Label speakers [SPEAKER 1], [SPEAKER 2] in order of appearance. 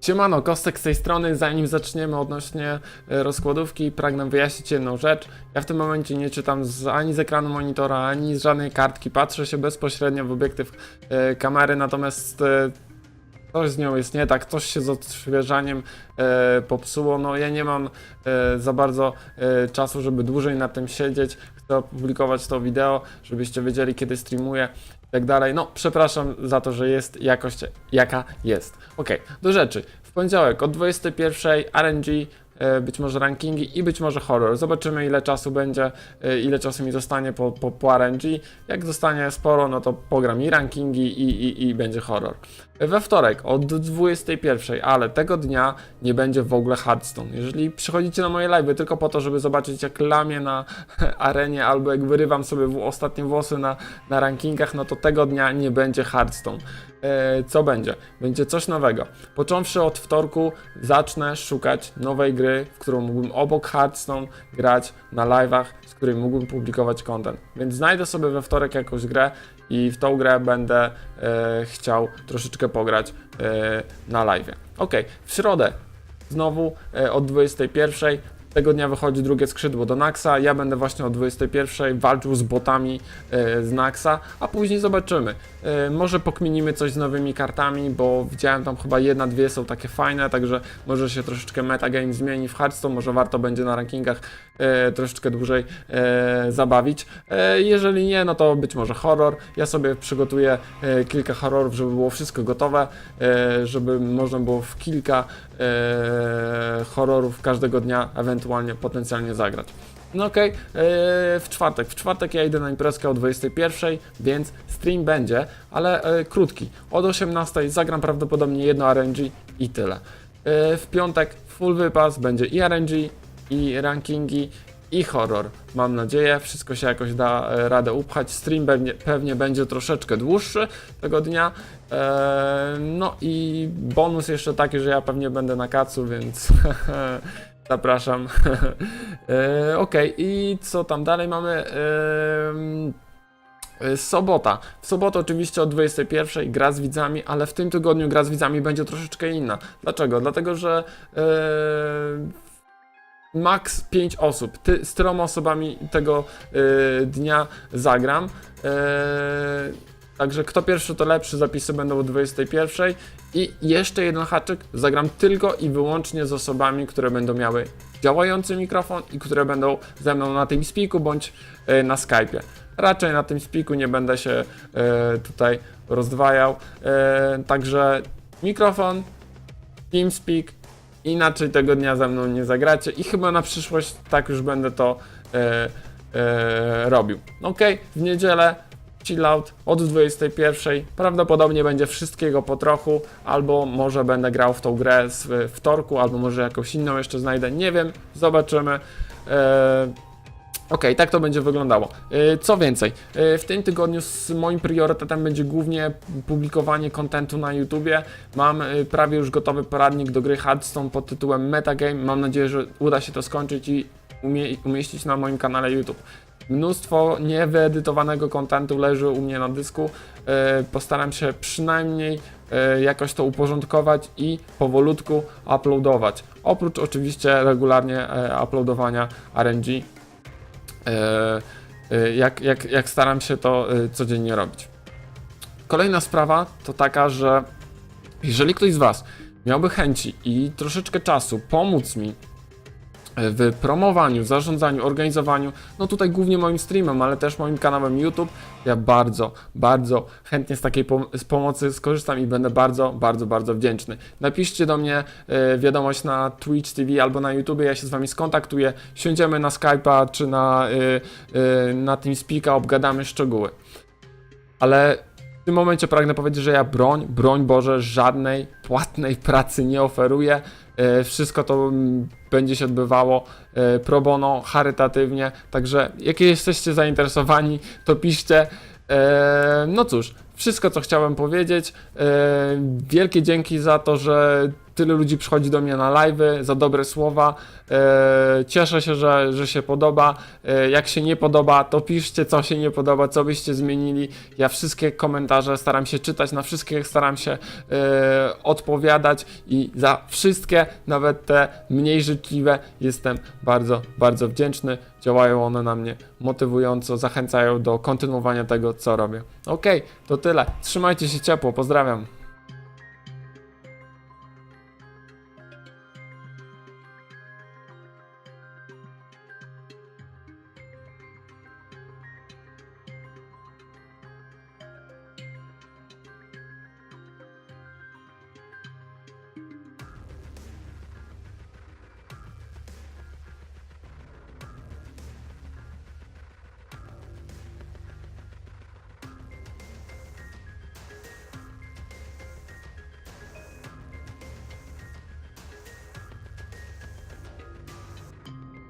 [SPEAKER 1] Siemano, Kostek z tej strony. Zanim zaczniemy odnośnie e, rozkładówki, pragnę wyjaśnić jedną rzecz. Ja w tym momencie nie czytam z, ani z ekranu monitora, ani z żadnej kartki. Patrzę się bezpośrednio w obiektyw e, kamery, natomiast e, coś z nią jest nie tak, coś się z odświeżaniem e, popsuło. No ja nie mam e, za bardzo e, czasu, żeby dłużej na tym siedzieć. Chcę opublikować to wideo, żebyście wiedzieli, kiedy streamuję i tak dalej. No, przepraszam za to, że jest jakość jaka jest. Okej, do rzeczy. W poniedziałek od 21 RNG, e, być może rankingi i być może horror. Zobaczymy ile czasu będzie, e, ile czasu mi zostanie po, po, po RNG. Jak zostanie sporo, no to pogram i rankingi i, i, i będzie horror. We wtorek od 21, ale tego dnia nie będzie w ogóle Hearthstone. Jeżeli przychodzicie na moje live tylko po to, żeby zobaczyć jak lamię na arenie albo jak wyrywam sobie ostatnie włosy na, na rankingach, no to tego dnia nie będzie Hearthstone. E, co będzie? Będzie coś nowego. Począwszy od wtorku zacznę szukać nowej gry, w którą mógłbym obok Hearthstone grać na live'ach, z której mógłbym publikować content. Więc znajdę sobie we wtorek jakąś grę i w tą grę będę e, chciał troszeczkę pograć e, na live. Ok, w środę znowu e, od 21. Tego dnia wychodzi drugie skrzydło do Naxa. Ja będę właśnie o 21 walczył z botami e, z Naxa, a później zobaczymy. E, może pokminimy coś z nowymi kartami, bo widziałem tam chyba jedna, dwie są takie fajne, także może się troszeczkę metagame zmieni w Hearthstone, może warto będzie na rankingach e, troszeczkę dłużej zabawić. Jeżeli nie, no to być może horror. Ja sobie przygotuję kilka horrorów, żeby było wszystko gotowe, żeby można było w kilka horrorów każdego dnia ewentualnie potencjalnie zagrać. No okej, e, w czwartek. W czwartek ja idę na imprezkę o 21, więc stream będzie, ale e, krótki. Od 18 zagram prawdopodobnie jedno RNG i tyle. E, w piątek full wypas, będzie i RNG, i rankingi, i horror. Mam nadzieję, wszystko się jakoś da e, radę upchać. Stream pewnie, pewnie będzie troszeczkę dłuższy tego dnia. No i bonus jeszcze taki, że ja pewnie będę na kacu, więc zapraszam. e, Okej, i co tam dalej mamy? Em, e, Sobota. W sobotę oczywiście o 21 gra z widzami, ale w tym tygodniu gra z widzami będzie troszeczkę inna. Dlaczego? Dlatego, że e, max 5 osób. Ty, z tyloma osobami tego e, dnia zagram. E, Także kto pierwszy to lepszy, zapisy będą o 21 i jeszcze jeden haczyk, zagram tylko i wyłącznie z osobami, które będą miały działający mikrofon i które będą ze mną na tym spiku bądź e, na Skype'ie. Raczej na tym spiku nie będę się e, tutaj rozdwajał, e, także mikrofon, TeamSpeak, inaczej tego dnia ze mną nie zagracie i chyba na przyszłość tak już będę to robił. Ok, w niedzielę chill out od 21. Prawdopodobnie będzie wszystkiego po trochu, albo może będę grał w tą grę z wtorku, albo może jakąś inną jeszcze znajdę. Nie wiem, zobaczymy. E, Okej, tak to będzie wyglądało. E, Co więcej, e, w tym tygodniu z moim priorytetem będzie głównie publikowanie kontentu na YouTubie. Mam prawie już gotowy poradnik do gry Hearthstone pod tytułem Metagame. Mam nadzieję, że uda się to skończyć i umie umieścić na moim kanale YouTube. Mnóstwo niewyedytowanego kontentu leży u mnie na dysku. E, Postaram się przynajmniej e, jakoś to uporządkować i powolutku uploadować. Oprócz oczywiście regularnie e, uploadowania RNG jak, jak, jak staram się to codziennie robić. Kolejna sprawa to taka, że jeżeli ktoś z Was miałby chęci i troszeczkę czasu pomóc mi w promowaniu, zarządzaniu, organizowaniu, no tutaj głównie moim streamem, ale też moim kanałem YouTube, ja bardzo, bardzo chętnie z takiej pom- z pomocy skorzystam i będę bardzo, bardzo, bardzo wdzięczny. Napiszcie do mnie e, wiadomość na Twitch TV albo na YouTube, ja się z Wami skontaktuję, siądziemy na Skype'a czy na, e, e, na TeamSpeak'a, obgadamy szczegóły. Ale tym momencie pragnę powiedzieć, że ja broń, broń Boże, żadnej płatnej pracy nie oferuję. E, Wszystko to będzie się odbywało e, pro bono, charytatywnie. Także jak jesteście zainteresowani, to piszcie. E, No cóż, wszystko co chciałem powiedzieć. Wielkie dzięki za to, że tyle ludzi przychodzi do mnie na live'y za dobre słowa. E, cieszę się, że, że się podoba. E, jak się nie podoba, to piszcie, co się nie podoba, co byście zmienili. Ja wszystkie komentarze staram się czytać, na wszystkie staram się e, odpowiadać i za wszystkie, nawet te mniej życzliwe, jestem bardzo, bardzo wdzięczny. Działają one na mnie motywująco, zachęcają do kontynuowania tego, co robię. Okej, to tyle. Trzymajcie się ciepło, pozdrawiam.